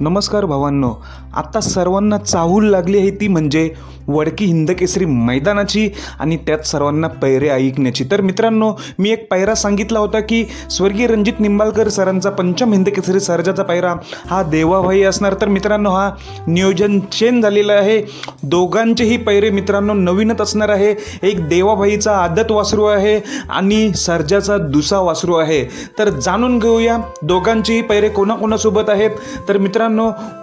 नमस्कार भावांनो. आत्ता सर्वांना चाहूल लागली आहे ती म्हणजे वडकी हिंदकेसरी मैदानाची आणि त्यात सर्वांना पैरे ऐकण्याची. तर मित्रांनो मी एक पैरा सांगितला होता की स्वर्गीय रणजित निंबाळकर सरांचा पंचम हिंदकेसरी सर्जाचा पैरा हा देवाभाई असणार. तर मित्रांनो हा नियोजन चेंज झालेला आहे. दोघांचेही पैरे मित्रांनो नवीनच असणार आहे. एक देवाभाईचा आदत वासरू आहे आणि सर्जाचा दुसा वासरू आहे. तर जाणून घेऊया दोघांचेही पैरे कोणाकोणासोबत आहेत. तर मित्रांनो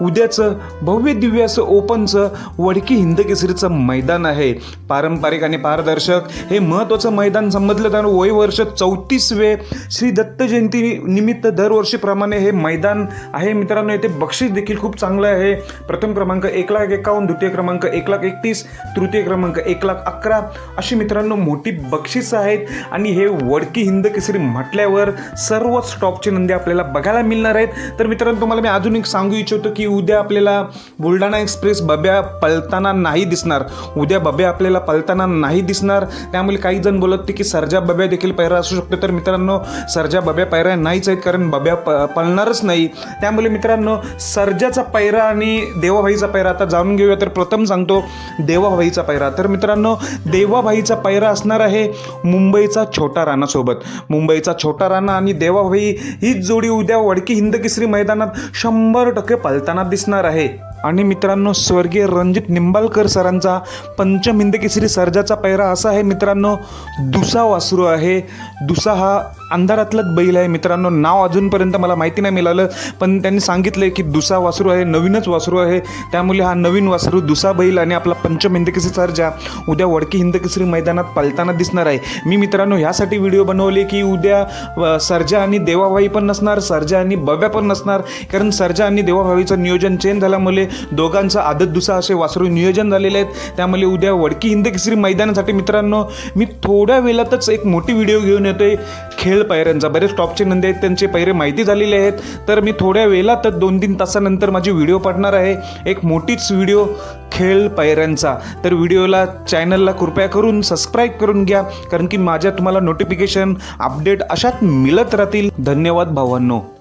उद्याचं भव्य दिव्य असं ओपनचं वडकी हिंदकेसरीचं मैदान आहे. पारंपरिक आणि पारदर्शक हे महत्त्वाचं मैदान समजलं तर वय वर्ष चौतीसवे श्री दत्त जयंती निमित्त दरवर्षीप्रमाणे हे मैदान आहे. मित्रांनो येथे बक्षीस देखील खूप चांगलं आहे. प्रथम क्रमांक एक लाख एकावन्न द्वितीय क्रमांक एक लाख एकतीस तृतीय क्रमांक एक लाख अकरा. अशी मित्रांनो मोठी बक्षीस आहेत. आणि हे वडकी हिंद केसरी म्हटल्यावर सर्वच स्टॉकचे नंदी आपल्याला बघायला मिळणार आहेत. तर मित्रांनो तुम्हाला मी अजून एक सांगू इच्छितो की उद्या आपल्याला बुलढाणा एक्सप्रेस बब्या पळताना नाही दिसणार. उद्या बब्या आपल्याला पळताना नाही दिसणार. त्यामुळे काही जण बोलत होते की सर्जा बब्या देखील पैरा असू शकतो. तर मित्रांनो सर्जा बब्या पैरा नाहीच आहेत कारण बब्या प पळणारच नाही. त्यामुळे मित्रांनो सर्जाचा पैरा आणि देवाभाईचा पैरा आता जाणून घेऊया. तर प्रथम सांगतो देवाभाईचा पैरा. तर मित्रांनो देवाभाईचा पैरा असणार आहे मुंबईचा छोटा राणासोबत मुंबईचा छोटा राणा आणि देवाभाई हीच जोडी उद्या वडकी हिंदकेसरी मैदानात शंभर टक्के पालताना दिसणार आहे. आणि मित्रांनो स्वर्गीय रणजित निंबाळकर सरांचा पंचम सर्जाचा पैरा असा आहे. मित्रांनो दुसा वासरू आहे. दुसा हा अंधारातलाच बैल आहे. मित्रांनो नाव अजूनपर्यंत मला माहिती नाही मिळालं पण त्यांनी सांगितलं की दुसा वासरू आहे नवीनच वासरू आहे. त्यामुळे हा नवीन वासरू दुसा बैल आणि आपला पंचम हिंदकेसरी सर्जा उद्या वडकी हिंदकेसरी मैदानात पालताना दिसणार आहे. मी मित्रांनो ह्यासाठी व्हिडिओ बनवले की उद्या अ, सर्जा आणि देवाभाई पण नसणार सर्जा आणि बब्या पण नसणार. कारण सर्जा आणि देवाभाईचं नियोजन चेंज झाल्यामुळे दोघांचा आदत दुसा असे वासरू नियोजन झालेले आहेत. त्यामुळे उद्या वडकी हिंद केसरी मैदानासाठी मित्रांनो मी थोड्या वेळातच एक मोठी व्हिडिओ घेऊन येतोय. खेळ पायऱ्यांचा. बरेच टॉपचे नंदी आहेत त्यांचे पैरे माहिती झालेले आहेत. तर मी थोड्या वेळातच दोन तीन तासानंतर माझी व्हिडिओ पडणार आहे. एक मोठीच व्हिडिओ खेळ पायऱ्यांचा. तर व्हिडिओला चॅनलला कृपया करून सबस्क्राईब करून घ्या. कारण की माझ्या तुम्हाला नोटिफिकेशन अपडेट अशात मिळत राहतील. धन्यवाद भावांनो.